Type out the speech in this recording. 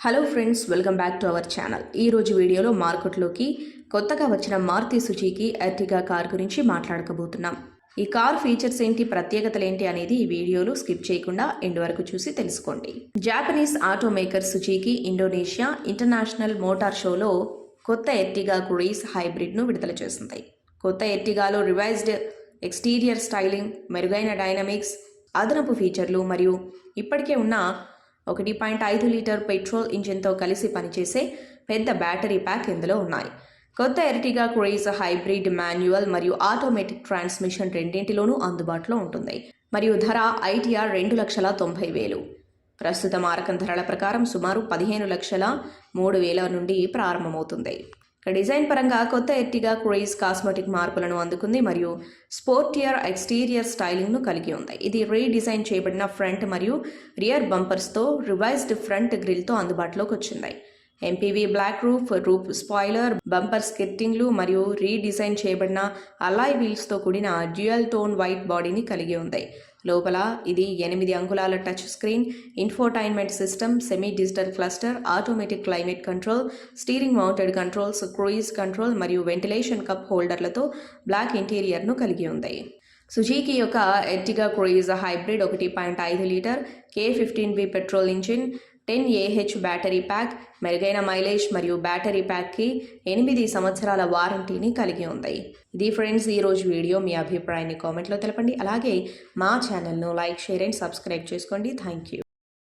Hello friends welcome back to our channel ఈ రోజు వీడియోలో మార్కెట్లోకి కొత్తగా వచ్చిన మారుతి సుజుకి ఎర్టిగా కార్ గురించి మాట్లాడకబోతున్నాం. ఈ కార్ ఫీచర్స్ ఏంటి ప్రత్యేకతలు ఏంటి అనేది ఈ వీడియోలో స్కిప్ చేయకుండా ఎండ్ వరకు చూసి తెలుసుకోండి. జాపనీస్ ఆటోమేకర్ సుచీకి ఇండోనేషియా ఇంటర్నేషనల్ మోటార్ షోలో కొత్త ఎర్టిగా క్రూయిస్ హైబ్రిడ్ను విడుదల చేసింది. కొత్త ఎర్టిగాలో రివైజ్డ్ ఎక్స్టీరియర్ స్టైలింగ్ మెరుగైన డైనమిక్స్ అదనపు ఫీచర్లు మరియు ఇప్పటికే ఉన్న ఒకటి పాయింట్ ఐదు లీటర్ పెట్రోల్ ఇంజిన్తో కలిసి పనిచేసే పెద్ద బ్యాటరీ ప్యాక్ ఇందులో ఉన్నాయి. కొత్త ఎర్టిగా క్రేజ్ హైబ్రిడ్ మాన్యువల్ మరియు ఆటోమేటిక్ ట్రాన్స్మిషన్ రెండింటిలోనూ అందుబాటులో ఉంటుంది. మరియు ధర ఐటీఆర్ రెండు లక్షల తొంభై వేలు. ప్రస్తుత మారకం ధరల ప్రకారం సుమారు పదిహేను లక్షల మూడు వేల నుండి ప్రారంభమవుతుంది. ఇక డిజైన్ పరంగా కొత్త ఎర్టిగా క్రేజ్ కాస్మెటిక్ మార్పులను అందుకుంది మరియు స్పోర్టియర్ ఎక్స్టీరియర్ స్టైలింగ్ను కలిగి ఉంది. ఇది రీడిజైన్ చేయబడిన ఫ్రంట్ మరియు రియర్ బంపర్స్తో రివైజ్డ్ ఫ్రంట్ గ్రిల్తో అందుబాటులోకి వచ్చింది. MPV black roof roof spoiler bumper స్కిట్టింగ్లు మరియు రీడిజైన్ చేయబడిన అలాయ్ వీల్స్తో కూడిన డ్యూయల్ టోన్ వైట్ బాడీని కలిగి ఉంది. లోపల ఇది ఎనిమిది అంగుళాల touch screen infotainment system semi digital cluster automatic climate control steering mounted controls cruise control మరియు వెంటిలేషన్ కప్ హోల్డర్లతో బ్లాక్ ఇంటీరియర్ను కలిగి ఉంది. సుజీకి యొక్క ఎర్టిగా క్రూయిజ్ హైబ్రిడ్ ఒకటి పాయింట్ ఐదు litre K fifteen B petrol engine ten AH battery pack మెరుగైన mileage మరియు బ్యాటరీ ప్యాక్కి ఎనిమిది సంవత్సరాల వారంటీని కలిగి ఉంది. ఇది ఫ్రెండ్స్ ఈరోజు వీడియో మీ అభిప్రాయాన్ని కామెంట్లో తెలపండి. అలాగే మా ఛానల్ను లైక్ షేర్ అండ్ సబ్స్క్రైబ్ చేసుకోండి. Thank you.